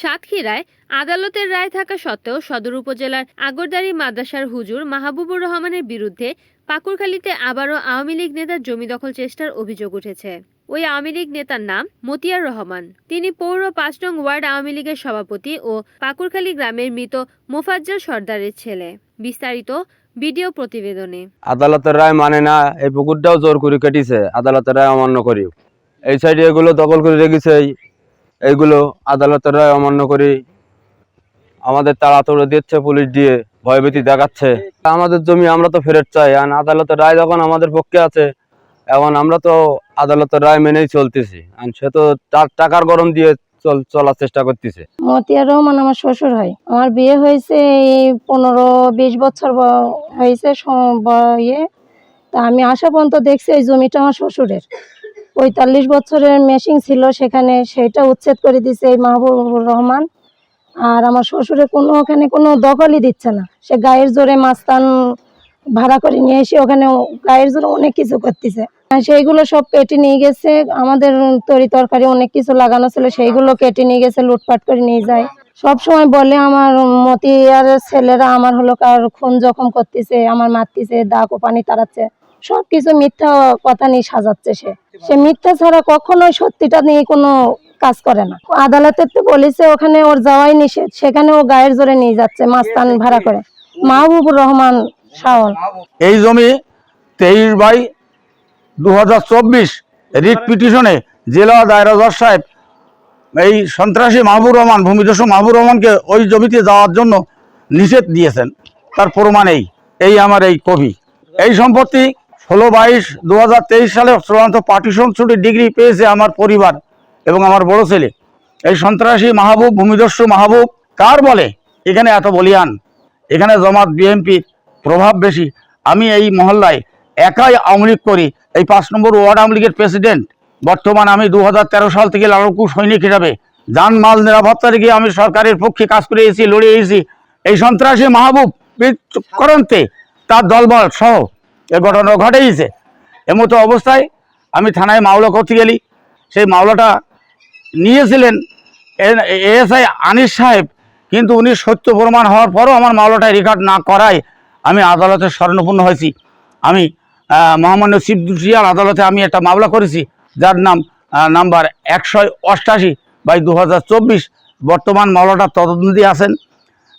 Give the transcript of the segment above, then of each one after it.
সাতক্ষীরায় আদালতের রায় থাকা সত্ত্বেও সদর উপজেলার আগরদারি মাদ্রাসার হুজুর মাহবুবুর রহমানের বিরুদ্ধে পাকুরখালীতে আবারও আওয়ামী লীগ নেতার জমি দখল চেষ্টার অভিযোগ উঠেছে। ওই আওয়ামী লীগ নেতার নাম মতিয়ার রহমান। তিনি পৌর পাঁচ নং ওয়ার্ড আওয়ামী লীগের সভাপতি ও পাকুরখালী গ্রামের মৃত মোফাজ্জল সর্দারের ছেলে। বিস্তারিত ভিডিও প্রতিবেদনে। আদালতের রায় মানে না, এই পুকুরটাও জোর করে কেটেছে, আদালতের রায় অমান্য করি এই সাইডে এগুলো দখল করে রেখেছে এইগুলো আদালতের রায় অমান্য করি আমাদের তাড়াতাড়ি দিচ্ছে, পুলিশ দিয়ে ভয়ভীতি দেখাচ্ছে। আমাদের জমি আমরা তো ফেরত চাই, আর আদালতের রায় যখন আমাদের পক্ষে আছে, এখন আমরা তো আদালতের রায় মেনেই চলতেছি। সে তো তার টাকার গরম দিয়ে চল, চলার চেষ্টা করতেছে। মতিয়ার রহমান আমার শ্বশুর হয়। আমার বিয়ে হয়েছে এই পনেরো, বিশ বছর হয়েছে ইয়ে। তা আমি আসা পর্যন্ত দেখছি এই জমিটা আমার শ্বশুরের। পঁয়তাল্লিশ বছরের মেশিন ছিল সেখানে, সেটা উচ্ছেদ করে দিছে এই মাহবুবুর রহমান। আর আমার শ্বশুরে কোনো ওখানে কোনো দখলই দিচ্ছে না। সে গায়ের জোরে মাস্তান ভাড়া করে নিয়ে এসে ওখানে গায়ের জোরে অনেক কিছু করতেছে। সেইগুলো সব কেটে নিয়ে গেছে। আমাদের তরি তরকারি অনেক কিছু লাগানো ছিল, সেইগুলো কেটে নিয়ে গেছে, লুটপাট করে নিয়ে যায়। সব সময় বলে আমার মতিয়ার ছেলেরা আমার হলো কার খুন জখম করতেছে, আমার মারতেছে, দাগ ও পানি তাড়াচ্ছে। সবকিছু মিথ্যা কথা নিয়ে সাজাচ্ছে সে। সে মিথ্যা ছাড়া কখনোই সত্যিটা নিয়ে কোনো কাজ করে না। আদালতের তো বলেছে, ওখানে ওর যাওয়াই নিষেধ। সেখানে ও গায়ের জোরে নিয়ে যাচ্ছে মাস্তান ভাড়া করে। মাহবুবুর রহমান শাওন। এই জমি তেইশ বাই দু হাজার চব্বিশ রিট পিটিশনে জেলা দায়রা জজ সাহেব এই সন্ত্রাসী মাহবুর রহমান, ভূমিদস্যু মাহবুর রহমানকে ওই জমিতে যাওয়ার জন্য নিষেধ দিয়েছেন। তার প্রমাণ এই এই আমার এই কবি এই সম্পত্তি ষোলো বাইশ দু সালে চূড়ান্ত পার্টিশন ছুটি ডিগ্রি পেয়েছে আমার পরিবার এবং আমার বড় ছেলে। এই সন্ত্রাসী মাহবুব, ভূমিদস্যু মাহবুব কার বলে? এখানে এত বলিয়ান। এখানে জমাত বিএনপির প্রভাব বেশি। আমি এই মহল্লায় একাই আওয়ামী লীগ করি। এই পাঁচ নম্বর ওয়ার্ড আওয়ামী লীগের প্রেসিডেন্ট। বর্তমান আমি দু হাজার তেরো সাল থেকে লালকু সৈনিক হিসাবে। যান, মাল নিরাপত্তা রেখে আমি সরকারের পক্ষে কাজ করে এসেছি, লড়ে এসেছি। এই সন্ত্রাসী মাহবুব করন্তে তার দলবল সহ এ ঘটনা ঘটেইছে। এমতো অবস্থায় আমি থানায় মামলা করতে গেলি। সেই মামলাটা নিয়েছিলেন এএসআই আনিস সাহেব। কিন্তু উনি সত্য প্রমাণ হওয়ার পরও আমার মামলাটা রেকর্ড না করায় আমি আদালতে স্মরণপূর্ণ হয়েছি। আমি মহামান্য চিফ জুডিশিয়াল আদালতে আমি একটা মামলা করেছি, যার নাম নাম্বার একশো অষ্টাশি বাই দু হাজার চব্বিশ। বর্তমান মামলাটা তদন্তে আছেন,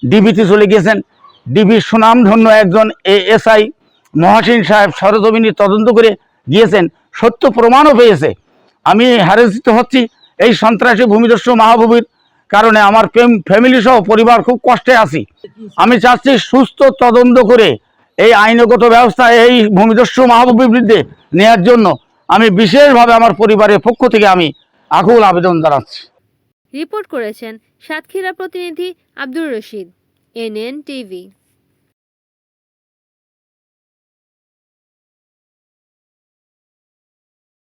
ডিবিতে চলে গিয়েছেন ডিবির সুনামধন্য একজন এএসআই মহাসিন সাহেব সরজমিনী তদন্ত করে গিয়েছেন, সত্য প্রমাণও পেয়েছে। আমি হ্যারেসিত হচ্ছি এই সন্ত্রাসী ভূমিদস্যু মাহবুবির কারণে আমার ফ্যামিলি সহ পরিবার খুব কষ্টে আছি। আমি চাচ্ছি সুস্থ তদন্ত করে এই আইনগত ব্যবস্থা এই ভূমিদস্যু মাহবুবের বিরুদ্ধে নেয়ার জন্য আমি বিশেষভাবে আমার পরিবারের পক্ষ থেকে আমি আকুল আবেদন জানাচ্ছি। রিপোর্ট করেছেন সাতক্ষীরা প্রতিনিধি আব্দুর রশিদ, এনএন টিভি।